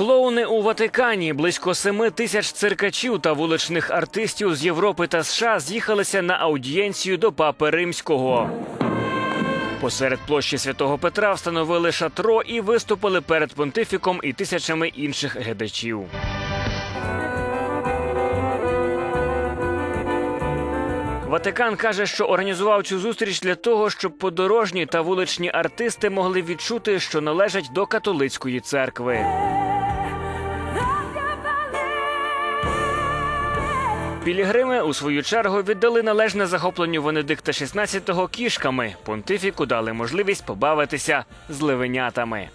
Клоуни у Ватикані близько семи тисяч циркачів та вуличних артистів з Європи та США з'їхалися на аудієнцію до папи римського. Посеред площі святого Петра встановили шатро і виступили перед понтифіком і тисячами інших глядачів. Ватикан каже, що організував цю зустріч для того, щоб подорожні та вуличні артисти могли відчути, що належать до католицької церкви. Пілігрими у свою чергу віддали належне захопленню Венедикта XVI кішками. Понтифіку дали можливість побавитися з левенятами.